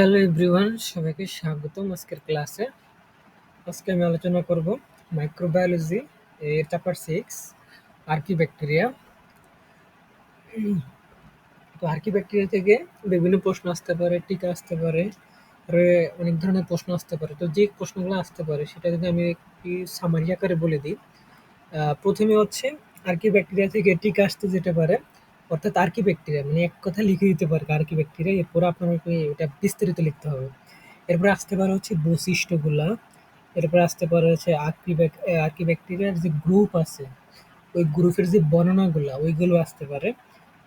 Hello everyone, সবাইকে স্বাগতম আজকের ক্লাসে। আজকে আমি আলোচনা করব মাইক্রোবায়োলজি এর চ্যাপ্টার সিক্স আর্কি ব্যাকটেরিয়া তো আর্কি ব্যাকটেরিয়া থেকে বিভিন্ন প্রশ্ন আসতে পারে, টিকা আসতে পারে অনেক ধরনের প্রশ্ন আসতে পারে। তো যে প্রশ্নগুলো আসতে পারে, সেটা যদি আমি একটি সামারি আকারে বলে দিই প্রথমে হচ্ছে আর্কি ব্যাকটেরিয়া থেকে টিকা আসতে যেতে পারে অর্থাৎ আর্কি ব্যাকটেরিয়া মানে এক কথা লিখে দিতে পারে আর্কি ব্যাকটেরিয়া এরপর আপনাকে এটা বিস্তারিত লিখতে হবে। এরপর আসতে পারে হচ্ছে বৈশিষ্ট্যগুলা, এরপর আসতে পারে হচ্ছে আর্কি ব্যাক আর্কি ব্যাকটেরিয়ার যে গ্রুপ আছে, ওই গ্রুপের যে বর্ণনাগুলা, ওইগুলো আসতে পারে।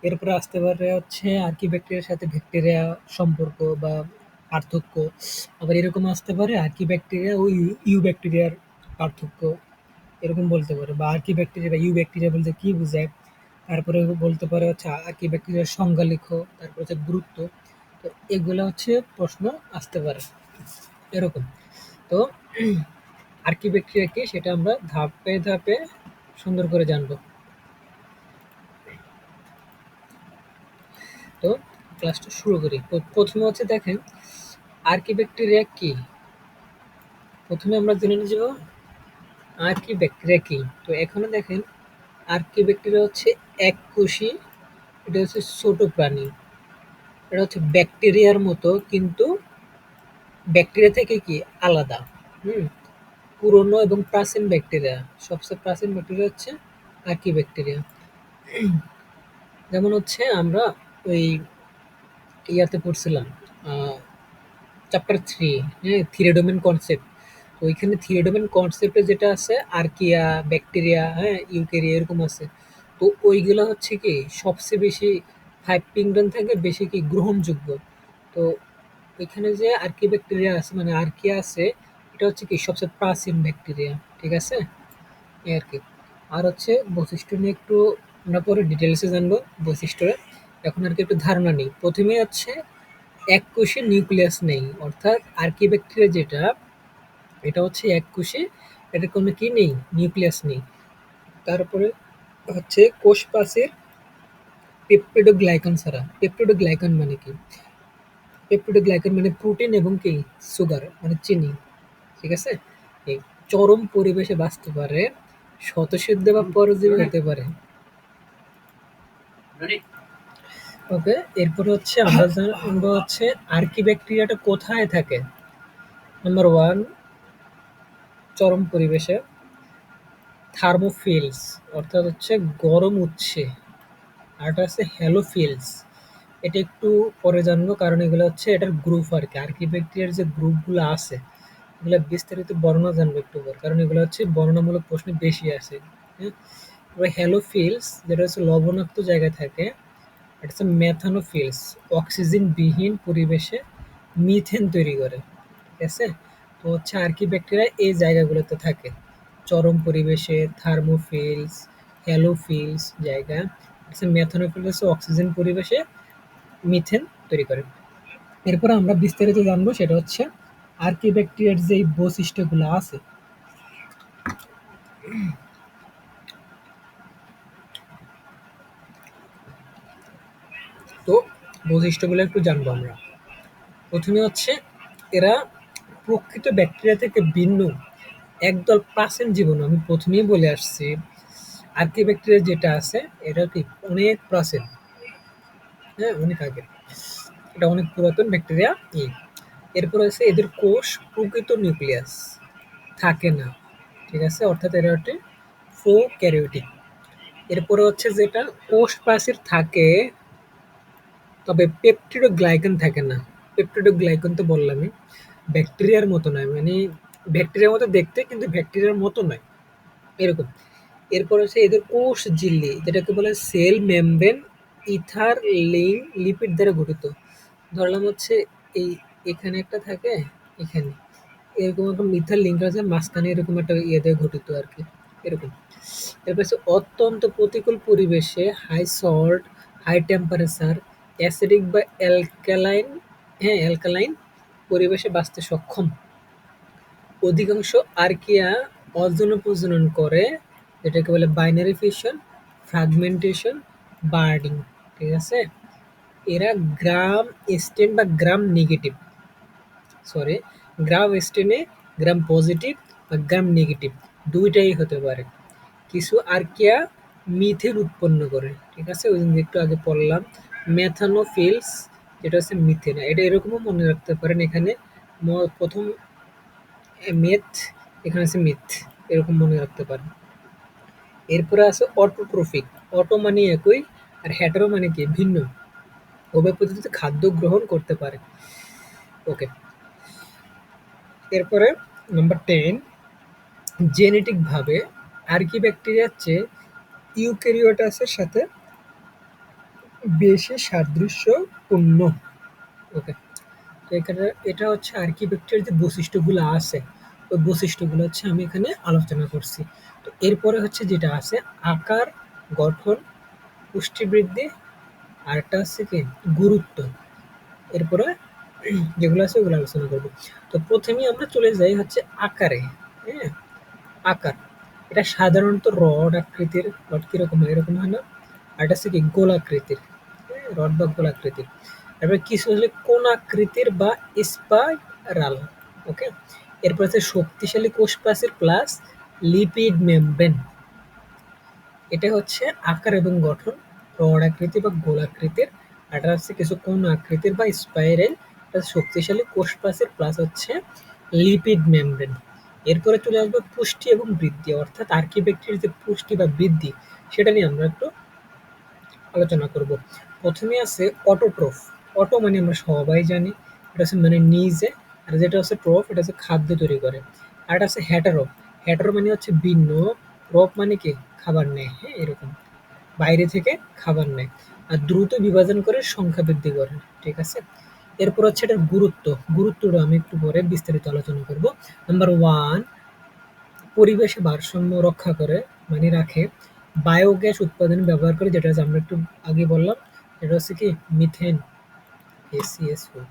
এরপর আসতে পারে হচ্ছে আর্কি ব্যাকটেরিয়ার সাথে ব্যাকটেরিয়া সম্পর্ক বা পার্থক্য, আবার এরকম আসতে পারে আর্কি ব্যাকটেরিয়া ও ইউ ইউ ব্যাকটেরিয়ার পার্থক্য, এরকম বলতে পারে, বা আর্কি ব্যাকটেরিয়া বা ইউ ব্যাকটেরিয়া বলতে কি বোঝায়? তারপরে বলতে পারে হচ্ছে আর্কি ব্যাকটেরিয়ার সংজ্ঞা লিখো, তারপর হচ্ছে গুরুত্ব। তো এগুলো হচ্ছে প্রশ্ন আসতে পারে। এরকম। তো আর্কি ব্যাকটেরিয়া কি সেটা আমরা ধাপে ধাপে সুন্দর করে জানব। তো ক্লাসটা শুরু করি। প্রথমে হচ্ছে দেখেন আর্কি ব্যাকটেরিয়া কি? প্রথমে আমরা জেনে নিব আর্কি ব্যাকটেরিয়া কি? তো এখানে দেখেন আর্কি ব্যাকটেরিয়া হচ্ছে এককোষী এটা হচ্ছে ছোট প্রাণী। এটা হচ্ছে ব্যাকটেরিয়ার মতো, কিন্তু ব্যাকটেরিয়া থেকে কি? আলাদা। হুম? পুরনো এবং প্রাচীন ব্যাকটেরিয়া। সবচেয়ে প্রাচীন ব্যাকটেরিয়া হচ্ছে আর্কি ব্যাকটেরিয়া। যেমন হচ্ছে আমরা ওই ইয়াতে পড়ছিলাম চ্যাপ্টার থ্রি হ্যাঁ থিরেডোমেন কনসেপ্ট ওইখানে থিরেডোমেন কনসেপ্টে যেটা আছে, আর্কিয়া, ব্যাকটেরিয়া হ্যাঁ ইউকেরিয়া এরকম আছে। তো ওইগুলো হচ্ছে কি, সবচেয়ে বেশি ফাইভ পিংডন থেকে বেশি কি গ্রহণযোগ্য? তো এখানে যে আর্কি ব্যাকটেরিয়া আছে মানে আর্কিয়া আছে, এটা হচ্ছে কি সবচেয়ে প্রাচীন ব্যাকটেরিয়া ঠিক আছে? এই আর কি আর হচ্ছে বৈশিষ্ট্য নিয়ে একটু আমরা পরে ডিটেলসে জানব বৈশিষ্ট্যের এখন আর কি একটু ধারণা নেই। প্রথমে হচ্ছে এক কোষে নিউক্লিয়াস নেই, অর্থাৎ আর্কি ব্যাকটেরিয়া যেটা, এটা হচ্ছে এক কোষে এটা কোনো কি নেই নিউক্লিয়াস নেই। তারপরে হচ্ছে কোষ পাশের পেপটিডোগ্লাইকন ছাড়া। পেপটিডোগ্লাইকন মানে কি? পেপটিডোগ্লাইকন মানে প্রোটিন এবং কি? সুগার মানে চিনি। ঠিক আছে? এই চরম পরিবেশে বাঁচতে পারে শতসিদ্ধ বা পরজীবী হতে পারে। ওকে এরপরে হচ্ছে আমরা জানব হচ্ছে আর্কি ব্যাকটেরিয়াটা কোথায় থাকে? নাম্বার ওয়ান চরম পরিবেশে। থার্মোফিলস, অর্থাৎ হচ্ছে গরম উৎসে আরটা হচ্ছে হ্যালোফিলস। এটা একটু পরে জানব, কারণ এগুলো হচ্ছে এটার গ্রুপ আর কি। আর্কি ব্যাকটেরিয়ার যে গ্রুপগুলো আছে, এগুলো বিস্তারিত বর্ণনা জানব একটু পর, কারণ এগুলো হচ্ছে বর্ণনামূলক প্রশ্ন বেশি আছে হ্যাঁ? হ্যালোফিলস, যেটা হচ্ছে লবণাক্ত জায়গায় থাকে, এটা হচ্ছে ম্যাথানোফিলস অক্সিজেন বিহীন পরিবেশে মিথেন তৈরি করে। ঠিক আছে? তো হচ্ছে আর্কি ব্যাকটেরিয়া এই জায়গাগুলোতে থাকে। চরম পরিবেশে থার্মোফিলস হ্যালোফিলস জায়গা হচ্ছে ম্যাথানোফিলস অক্সিজেন পরিবেশে মিথেন তৈরি করে। এরপর আমরা বিস্তারিত জানব সেটা হচ্ছে আর্কি ব্যাকটেরিয়ার যে বৈশিষ্ট্যগুলো আছে। তো বৈশিষ্ট্যগুলো একটু জানব আমরা। প্রথমে হচ্ছে এরা প্রকৃত ব্যাকটেরিয়া থেকে ভিন্ন একদল প্রাচীন জীবন আমি প্রথমেই বলে আসছি আর্কি ব্যাকটেরিয়া যেটা আছে, এটা কি অনেক প্রাচীন। হ্যাঁ অনেক আগে এটা অনেক পুরাতন ব্যাকটেরিয়া এই এরপর আছে এদের কোষ প্রকৃত নিউক্লিয়াস। থাকে না। ঠিক আছে? অর্থাৎ এরা হচ্ছে প্রোক্যারিওটিক। এরপরে হচ্ছে যেটা, কোষ প্রাচীর থাকে, তবে পেপটিডোগ্লাইকান থাকে না। পেপটিডোগ্লাইকান তো বললামই। ব্যাকটেরিয়ার মতো নয় মানে ব্যাকটেরিয়ার মতো দেখতে, কিন্তু ব্যাকটেরিয়ার মতো নয়। এরকম। এরপর হচ্ছে এদের কোষ ঝিল্লি, যেটাকে বলে cell membrane ether linked lipid দ্বারা গঠিত। ধরলাম হচ্ছে এই, এখানে একটা থাকে, এখানে। এরকম একটা মিথার লিঙ্ক আছে, মাঝখানে এরকম একটা ইয়ে দিয়ে গঠিত আর কি এরকম। এরপর হচ্ছে অত্যন্ত প্রতিকূল পরিবেশে high salt high temperature acidic বা অ্যালকালাইন হ্যাঁ অ্যালকালাইন পরিবেশে বাঁচতে সক্ষম। অধিকাংশ আর্কিয়া অজন প্রজনন করে, যেটাকে বলে বাইনারি ফিশন ফ্রাগমেন্টেশন বার্ডিং ঠিক আছে? এরা গ্রাম স্টেন বা গ্রাম নেগেটিভ সরি গ্রাম স্টেনে গ্রাম পজিটিভ বা গ্রাম নেগেটিভ দুইটাই হতে পারে। কিছু আর্কিয়া মিথেন উৎপন্ন করে, ঠিক আছে? ওই দিন একটু আগে পড়লাম ম্যাথানোফিলস যেটা হচ্ছে মিথেন এটা এরকমও মনে রাখতে পারেন এখানে প্রথম মেথ এখানে আছে মিথ এরকম মনে রাখতে পারেন। এরপরে আছে অটোট্রফিক অটো মানে একই, আর হ্যাটারো মানে কি? ভিন্ন। উভয় পদ্ধতিতে খাদ্য গ্রহণ করতে পারে। ওকে এরপরে নাম্বার টেন জেনেটিকভাবে আর্কি ব্যাকটেরিয়ার চেয়ে ইউক্যারিওটাসের সাথে বেশি সাদৃশ্যপূর্ণ। ওকে এখানে এটা হচ্ছে আর্কি যে বৈশিষ্ট্যগুলো আছে, ওই বৈশিষ্ট্যগুলো হচ্ছে আমি এখানে আলোচনা করছি। তো এরপরে হচ্ছে যেটা আছে, আকার, গঠন, পুষ্টিবৃদ্ধি, আর একটা হচ্ছে কি, গুরুত্ব। এরপরে যেগুলো আছে ওগুলো আলোচনা করব। তো প্রথমেই আমরা চলে যাই হচ্ছে আকারে হ্যাঁ? আকার, এটা সাধারণত রড আকৃতির, রড কীরকম হয়, এরকম হয় না? আর এটা হচ্ছে কি গোলাকৃতির হ্যাঁ? রড বা গোলাকৃতির। তারপরে কিছু হলে? কোন আকৃতির বা স্পাইরাল ওকে এরপর হচ্ছে শক্তিশালী কোষ প্রাচীর প্লাস লিপিড মেমব্রেন এটা হচ্ছে আকার এবং গঠন, রড আকৃতি বা গোলাকৃতির এটা হচ্ছে কিছু কোন আকৃতির বা স্পাইরাল শক্তিশালী কোষ প্রাচীর প্লাস হচ্ছে লিপিড মেমব্রেন এরপরে চলে আসবে পুষ্টি এবং বৃদ্ধি, অর্থাৎ আর্কিব্যাকটেরিয়ার যে পুষ্টি বা বৃদ্ধি, সেটা নিয়ে আমরা একটু আলোচনা করব। প্রথমে আছে অটোট্রোফ অটো মানে আমরা সবাই জানি, এটা হচ্ছে মানে নিজে, আর যেটা হচ্ছে ট্রফ এটা হচ্ছে খাদ্য তৈরি করে। আর এটা হচ্ছে হ্যাটারো হ্যাটারো মানে হচ্ছে ভিন্ন রফ মানে কি? খাবার নেয় হ্যাঁ এরকম। বাইরে থেকে খাবার নেয়, আর দ্রুত বিভাজন করে সংখ্যা বৃদ্ধি করে, ঠিক আছে? এরপর হচ্ছে এটার গুরুত্ব, গুরুত্বটা আমি একটু পরে বিস্তারিত আলোচনা করব। নাম্বার ওয়ান পরিবেশে ভারসাম্য রক্ষা করে মানে রাখে বায়োগ্যাস উৎপাদনে ব্যবহার করে, যেটা আমরা একটু আগে বললাম, এটা হচ্ছে কি? মিথেন এসিএসও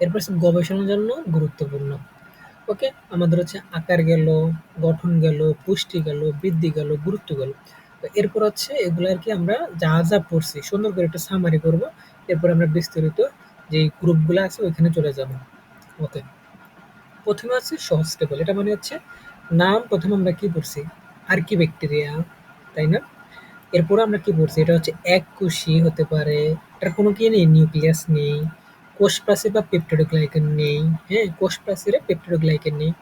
এরপর গবেষণার জন্য গুরুত্বপূর্ণ। ওকে, আমাদের হচ্ছে আকার গেল, গঠন গেল, পুষ্টি গেল, বৃদ্ধি গেল, গুরুত্ব গেল। এরপর হচ্ছে এগুলো আর কি আমরা যা যা পড়ছি, সুন্দর করে একটা সামারি করব। এরপর আমরা বিস্তারিত যে গ্রুপগুলো আছে ওইখানে চলে যাব। ওকে, প্রথমে আছে সহজ টেবল এটা মানে হচ্ছে নাম প্রথমে আমরা কি পড়ছি? আর কি ব্যাকটেরিয়া তাই না? এরপর আমরা কি পড়ছি এটা হচ্ছে এক কুশি হতে পারে। এটার কোনো কি নেই? নিউক্লিয়াস নেই। কোষ প্রাচীর বা পেপটিডোগ্লাইকেন নেই। হ্যাঁ কোষ প্রাচীরে পেপটিডোগ্লাইকেন নেই।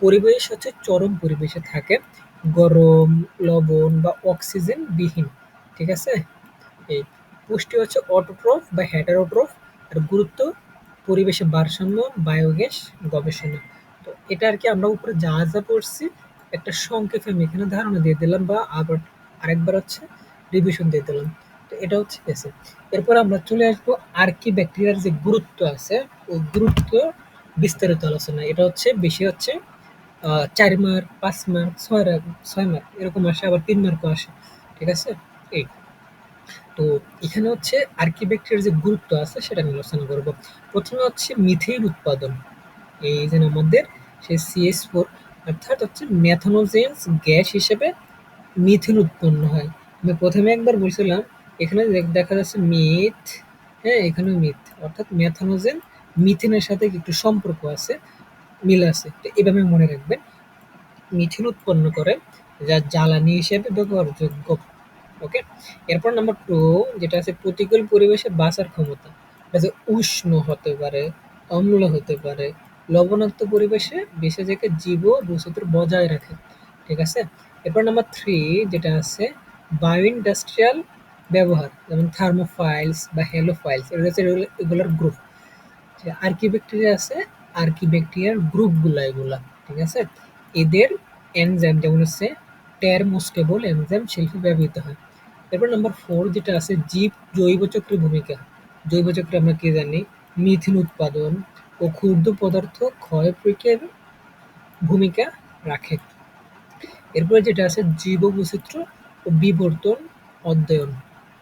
পরিবেশ হচ্ছে চরম পরিবেশে থাকে। গরম, লবণ বা অক্সিজেন বিহীন। ঠিক আছে? এই পুষ্টি হচ্ছে অটোট্রফ বা হ্যাটারোট্রফ আর গুরুত্ব পরিবেশে ভারসাম্য, বায়োগ্যাস, গবেষণা। তো এটা আর কি আমরা উপরে যা যা পড়ছি একটা সংক্ষেপে আমি এখানে ধারণা দিয়ে দিলাম বা আবার আরেকবার হচ্ছে রিভিশন দিয়ে দিলাম। তো এটা হচ্ছে গেছে এরপর আমরা চলে আসব আর কি ব্যাকটেরিয়ার যে গুরুত্ব আছে, ওই গুরুত্ব বিস্তারিত আলোচনা এটা হচ্ছে বেশি হচ্ছে চার মার্ক, পাঁচ মার্ক, ছয় ছয় মার্ক, এরকম আসে, আবার তিন মার্কও আসে, ঠিক আছে? এই। তো এখানে হচ্ছে আর্কিবেক্টের যে গুরুত্ব আছে, সেটা আমি আলোচনা করব। প্রথমে হচ্ছে মিথেন উৎপাদন। এই যে আমাদের সেই সিএস ফোর অর্থাৎ হচ্ছে ম্যাথনোজেন্স গ্যাস হিসেবে মিথেন উৎপন্ন হয়। আমি প্রথমে একবার বলছিলাম, এখানে দেখা যাচ্ছে মিথ হ্যাঁ এখানেও মিথ অর্থাৎ ম্যাথানোজেন মিথেনের সাথে একটু সম্পর্ক আছে, মিল আছে। তো এভাবে মনে রাখবেন মিথেন উৎপন্ন করে, যা জ্বালানি হিসেবে ব্যবহারযোগ্য ওকে এরপর নাম্বার টু যেটা আছে প্রতিকূল পরিবেশে বাঁচার ক্ষমতা, এটা উষ্ণ হতে পারে অম্ল হতে পারে লবণাক্ত পরিবেশে বেশি থেকে জীব বৈচিত্র্য বজায় রাখে, ঠিক আছে? এরপর নাম্বার থ্রি যেটা আছে বায়ো ইন্ডাস্ট্রিয়াল ব্যবহার, যেমন থার্মোফাইলস বা হেলোফাইলস এগুলো হচ্ছে এগুলোর গ্রুপ যে আর্কিব্যাকটেরিয়া আছে আর্কিব্যাকটেরিয়ার গ্রুপগুলো এগুলা, ঠিক আছে? এদের এনজাইম যেমন হচ্ছে টেরমোস্টেবল এনজাইম শিল্পে ব্যবহৃত হয়। এরপর নাম্বার ফোর যেটা আছে, জীব জৈব চক্রের ভূমিকা। জৈব চক্রে আমরা কি জানি? মিথিন উৎপাদন ও ক্ষুদ্র পদার্থ ক্ষয় প্রক্রিয়ার ভূমিকা রাখে। এরপরে যেটা আছে জীব বৈচিত্র্য ও বিবর্তন অধ্যয়ন।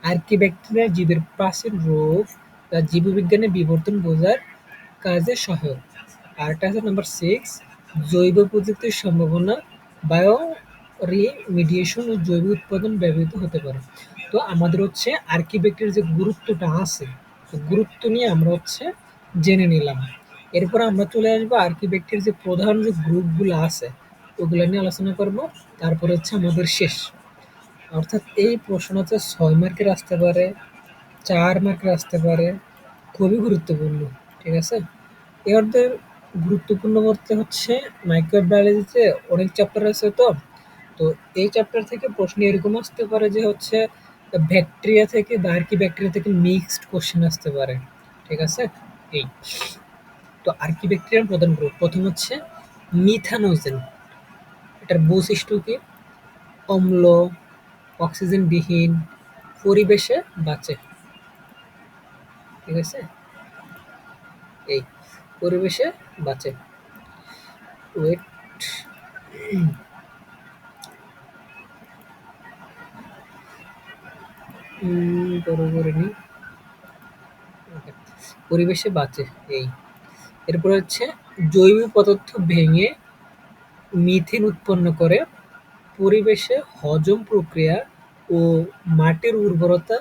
আর্কিব্যাকটেরিয়া জীবের প্রাচীন রূপ বা জীববিজ্ঞানের বিবর্তন বোঝার কাজে সহায়ক। আর এটা আছে নাম্বার সিক্স জৈব প্রযুক্তির সম্ভাবনা বায়ো রিমিডিয়েশন ও জৈব উৎপাদন ব্যবহৃত হতে পারে। তো তো আমাদের হচ্ছে আর্কিবেক্টের যে গুরুত্বটা আছে গুরুত্ব নিয়ে আমরা হচ্ছে জেনে নিলাম। এরপর আমরা চলে আসব আর্কিবেক্টের যে প্রধান যে গ্রুপগুলো আছে, ওগুলো নিয়ে আলোচনা করব। তারপর হচ্ছে আমাদের শেষ। অর্থাৎ এই প্রশ্ন হচ্ছে ছয় মার্কের আসতে পারে, চার মার্কের আসতে পারে, খুবই গুরুত্বপূর্ণ, ঠিক আছে? এ গুরুত্বপূর্ণ বলতে হচ্ছে মাইক্রোবায়োলজিতে অনেক চ্যাপ্টার আছে তো? তো এই চ্যাপ্টার থেকে প্রশ্ন এরকম আসতে পারে যে হচ্ছে ব্যাকটেরিয়া থেকে বা আর কি ব্যাকটেরিয়া থেকে মিক্সড কোশ্চেন আসতে পারে, ঠিক আছে? এই। তো আর কি ব্যাকটেরিয়ার প্রধান গ্রুপ প্রথম হচ্ছে মিথানোজেন। এটার বৈশিষ্ট্য কি? অম্ল, অক্সিজেনবিহীন, পরিবেশে বাঁচে। ঠিক আছে? এই, পরিবেশে বাঁচে। ওয়েট পরিবেশে বাঁচে, এই। এরপর হচ্ছে জৈব পদার্থ ভেঙে মিথেন উৎপন্ন করে। পরিবেশে হজম প্রক্রিয়া ও মাটির উর্বরতা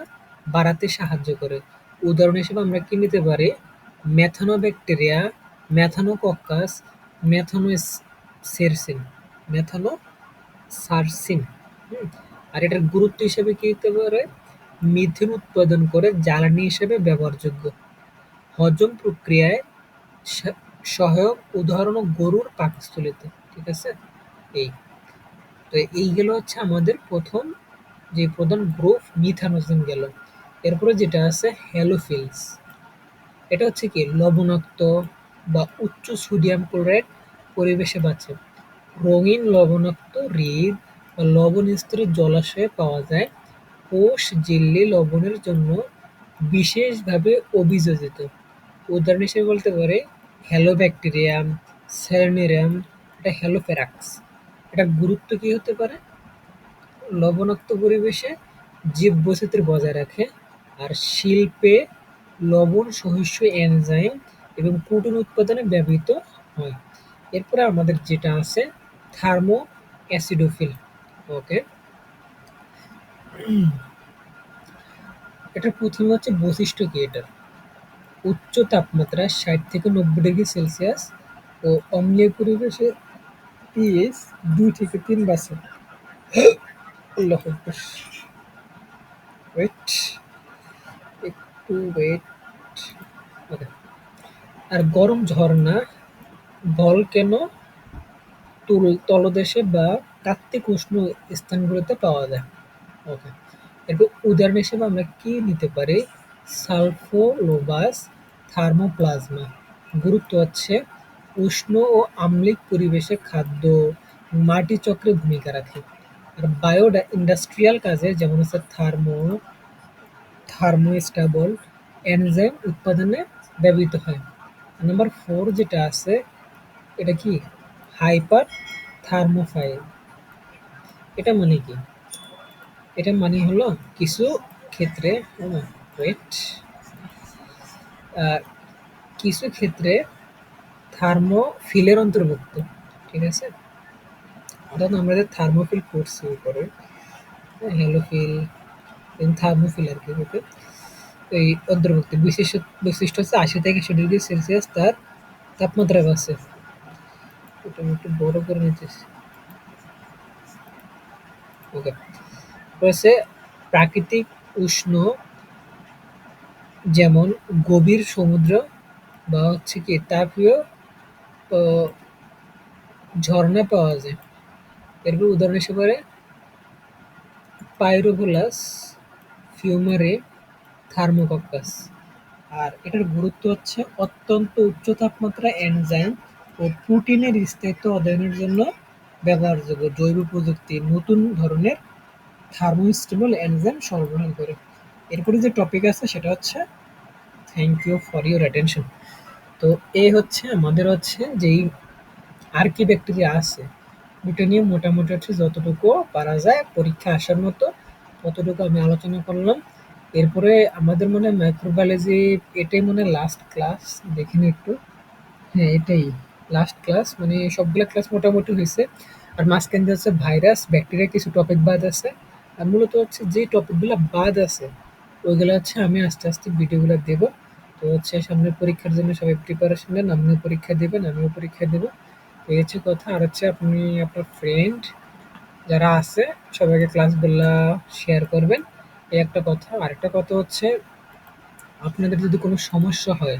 বাড়াতে সাহায্য করে। উদাহরণ হিসেবে আমরা কি নিতে পারি? ম্যাথানোব্যাকটেরিয়া ম্যাথানোকক্কাস ম্যাথানোসেরসিন ম্যাথানো সারসিন আর এটার গুরুত্ব হিসেবে কি হতে পারে? মিথেন উৎপাদন করে জ্বালানি হিসেবে ব্যবহারযোগ্য। হজম প্রক্রিয়ায় সহায়ক উদাহরণ গরুর পাকস্থলিতে, ঠিক আছে? এই। তো এই গেল হচ্ছে আমাদের প্রথম যে প্রধান গ্রুপ মিথানোজেন গেল। এরপরে যেটা আছে হ্যালোফিলস। এটা হচ্ছে কি? লবণাক্ত বা উচ্চ সোডিয়াম ক্লোরাইড পরিবেশে বাঁচে। রঙিন লবণাক্ত হ্রদ বা লবণ স্তরের জলাশয়ে পাওয়া যায়। কোষ জেল্লি লবণের জন্য বিশেষভাবে অভিযোজিত। উদাহরণ হিসেবে বলতে পারে হ্যালোব্যাকটেরিয়াম স্যালনেরিয়াম এটা হ্যালোফেরাক্স এটা গুরুত্ব কি হতে পারে? লবণাক্ত পরিবেশে জীববৈচিত্র্য বজায় রাখে আর শিল্পে লবণ সহিষ্ণু এনজাইম এবং প্রোটিন উৎপাদনে ব্যবহৃত হয়। এরপরে আমাদের যেটা আছে থার্মো অ্যাসিডোফিল ওকে এটা প্রথমে হচ্ছে বৈশিষ্ট্য কি এটার? উচ্চ তাপমাত্রা ষাট থেকে নব্বই ডিগ্রি সেলসিয়াস ও অম্লীয় পরিবেশে পিএইচ দুই থেকে তিন বাসে ওয়েট একটু ওয়েট আর গরম ঝর্ণা, বল কেন তলদেশে বা কার্তিক উষ্ণ স্থানগুলোতে পাওয়া যায়? ওকে এরপর উদাহরণ হিসেবে আমরা কি নিতে পারি? সালফোলোবাস থার্মোপ্লাজমা। গুরুত্ব হচ্ছে উষ্ণ ও আম্লিক পরিবেশে খাদ্য, মাটি চক্রে ভূমিকা রাখে। আর বায়ো ইন্ডাস্ট্রিয়াল কাজে যেমন হচ্ছে থার্মো, থার্মোস্টাবল এনজাইম উৎপাদনে ব্যবহৃত হয়। নাম্বার ফোর যেটা আছে, এটা কি? হাইপার থার্মোফাইল এটা মানে কি? এটা মানে হলো কিছু ক্ষেত্রে ওয়েট কিছু ক্ষেত্রে থার্মোফিলের অন্তর্ভুক্ত, ঠিক আছে? অর্থাৎ আমরা যে থার্মোফিল করছি উপরে হ্যালোফিল থার্মোফিল আর কি ওকে এই অন্তর্ভুক্ত। বিশেষ বৈশিষ্ট্য হচ্ছে আশি থেকে একশো ডিগ্রি সেলসিয়াস তার তাপমাত্রা আছে এটা একটু বড় করে নিতেছি ওকে প্রাকৃতিক উষ্ণ যেমন গভীর সমুদ্র বা হচ্ছে কি তাপীয় ঝর্ণা পাওয়া যায়। এরপর উদাহরণ হিসেবে পাইরোভোলাস ফিউমারে থার্মোকক্কাস আর এটার গুরুত্ব হচ্ছে অত্যন্ত উচ্চ তাপমাত্রা এনজাইম ও প্রোটিনের স্থায়িত্ব অধ্যয়নের জন্য ব্যবহারযোগ্য জৈব প্রযুক্তি নতুন ধরনের থার্মোস্টেবল এনজাইম সরবরাহ করে। এরপরে যে টপিক আছে সেটা হচ্ছে thank you for your attention তো এ হচ্ছে আমাদের হচ্ছে যেই আর কি ব্যাকটেরিয়া আছে ওটা নিয়ে মোটামুটি হচ্ছে যতটুকু পারা যায় পরীক্ষা আসার মতো, ততটুকু আমি আলোচনা করলাম। এরপরে আমাদের মনে হয় মাইক্রোবায়োলজি এটাই মনে লাস্ট ক্লাস দেখিনি একটু। হ্যাঁ এটাই লাস্ট ক্লাস মানে সবগুলো ক্লাস মোটামুটি হয়েছে। আর মাঝখান দিয়ে হচ্ছে ভাইরাস ব্যাকটেরিয়া কিছু টপিক বাদ আছে। আর মূলত হচ্ছে যে টপিকগুলো বাদ আছে ওইগুলো হচ্ছে আমি আস্তে আস্তে ভিডিওগুলো দেব। তো হচ্ছে সামনে পরীক্ষার জন্য সবাই প্রিপারেশন নেন আপনিও পরীক্ষা দেবেন আমিও পরীক্ষা দেবো। এই হচ্ছে কথা। আর হচ্ছে আপনি, আপনার ফ্রেন্ড যারা আছে, সবাইকে ক্লাসগুলা শেয়ার করবেন। এই একটা কথা। আরেকটা কথা হচ্ছে, আপনাদের যদি কোনো সমস্যা হয়,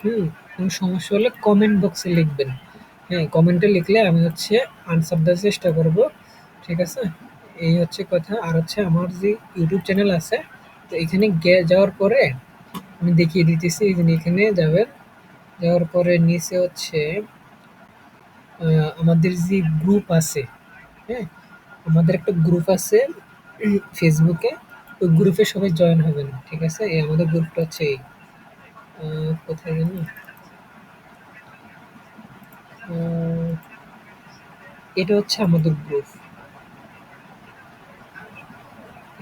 হুম, কোনো সমস্যা হলে কমেন্ট বক্সে লিখবেন। হ্যাঁ কমেন্টে লিখলে আমি হচ্ছে আনসার দেওয়ার চেষ্টা করব। ঠিক আছে? এই হচ্ছে কথা। আর হচ্ছে আমার যে ইউটিউব চ্যানেল আছে তো এখানে যাওয়ার পরে আমি দেখিয়ে দিতেছি এখানে যাবেন। যাওয়ার পরে নিচে হচ্ছে আমাদের যে গ্রুপ আছে হ্যাঁ? আমাদের একটা গ্রুপ আছে ফেসবুকে ওই গ্রুপে সবাই জয়েন হবেন, ঠিক আছে? এই আমাদের গ্রুপটা হচ্ছে এই। কোথায় জানি? এটা হচ্ছে আমাদের গ্রুপ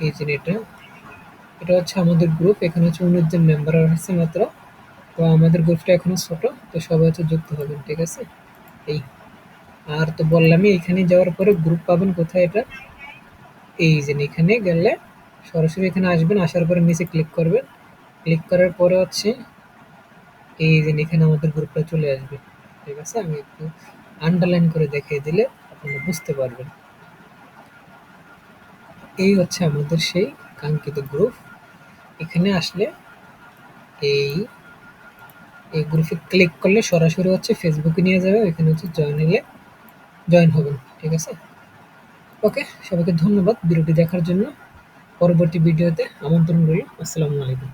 এই যে এটা। এটা হচ্ছে আমাদের গ্রুপ এখানে হচ্ছে উনিশ জন মেম্বার আছে মাত্র, তো আমাদের গ্রুপটা এখনও ছোট, তো সবাই হচ্ছে যুক্ত হবেন, ঠিক আছে? এই। আর তো বললামই, এখানে যাওয়ার পরে গ্রুপ পাবেন কোথায় এটা? এই যে এখানে গেলে সরাসরি এখানে আসবেন, আসার পরে নিচে ক্লিক করবেন। ক্লিক করার পরে হচ্ছে এই যে এখানে আমাদের গ্রুপটা চলে আসবে, ঠিক আছে? আমি একটু আন্ডারলাইন করে দেখিয়ে দিলে আপনারা বুঝতে পারবেন। এই হচ্ছে আমাদের সেই কাঙ্ক্ষিত গ্রুপ এখানে আসলে এই এই গ্রুপে ক্লিক করলে সরাসরি হচ্ছে ফেসবুকে নিয়ে যাবে এখানে হচ্ছে জয়েন হলে জয়েন হবেন, ঠিক আছে? ওকে সবাইকে ধন্যবাদ, ভিডিওটি দেখার জন্য। পরবর্তী ভিডিওতে আমন্ত্রণ রইল, আসসালামু আলাইকুম।